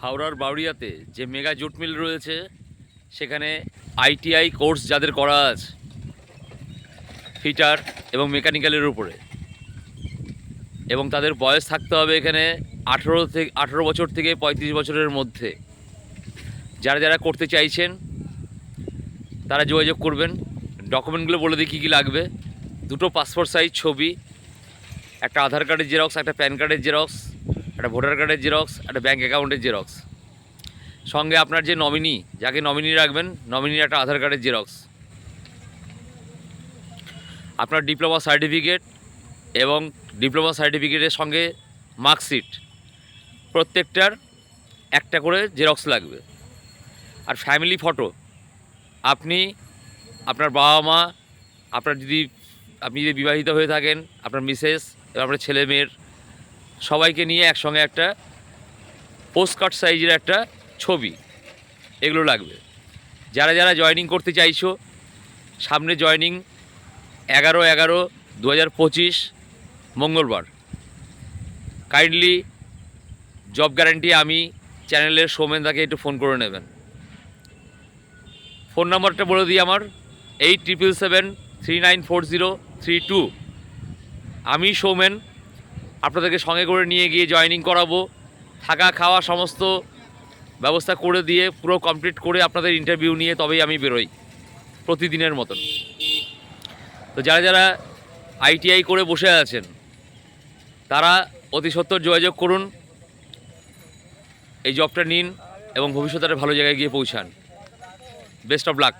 হাওড়ার বাউরিয়াতে যে mega jute mill রয়েছে, সেখানে আইটিআই কোর্স যাদের করা আছে, ফিটার এবং মেকানিক্যালের উপরে। এবং তাদের বয়স থাকতে হবে এখানে আঠেরো থেকে, আঠেরো বছর থেকে পঁয়ত্রিশ বছরের মধ্যে। যারা যারা করতে চাইছেন, তারা যোগাযোগ করবেন। ডকুমেন্টগুলো বলে দিই কী কী লাগবে। দুটো পাসপোর্ট সাইজ ছবি, একটা আধার কার্ডের জেরক্স, একটা প্যান কার্ডের জেরক্স। একটা ভোটার কার্ডের জেরক্স, একটা ব্যাঙ্ক অ্যাকাউন্টের জেরক্স। সঙ্গে আপনার যে নমিনি যাকে নমিনি রাখবেন নমিনির একটা আধার কার্ডের জেরক্স। আপনার ডিপ্লোমা সার্টিফিকেট এবং ডিপ্লোমা সার্টিফিকেটের সঙ্গে মার্কশিট প্রত্যেকটার একটা করে জেরক্স লাগবে। আর ফ্যামিলি ফটো আপনি, আপনার বাবা মা, আপনার যদি, আপনি যদি বিবাহিত হয়ে থাকেন, আপনার মিসেস এবং আপনার ছেলে মেয়ের সবাইকে নিয়ে একসঙ্গে একটা পোস্ট কার্ড সাইজের একটা ছবি। এগুলো লাগবে। যারা যারা জয়েনিং করতে চাইছো, সামনে জয়েনিং এগারো এগারো দু পঁচিশ, মঙ্গলবার। কাইন্ডলি জব গ্যারান্টি আমি চ্যানেলের সৌমেন তাকে একটু ফোন করে নেবেন। ফোন নাম্বারটা বলে দিই আমার eight triple seven three nine four zero three two আমি সৌমেন আপনাদেরকে সঙ্গে করে নিয়ে গিয়ে জয়েনিং করাবো। থাকা, খাওয়া সমস্ত ব্যবস্থা করে দিয়ে পুরো কমপ্লিট করে আপনাদের ইন্টারভিউ নিয়ে তবেই আমি বেরোই, প্রতিদিনের মতন। তো যারা যারা আইটিআই করে বসে আছেন, তারা অতি সত্বর যোগাযোগ করুন, এই জবটা নিন এবং ভবিষ্যতে ভালো জায়গায় গিয়ে পৌঁছান। Best of luck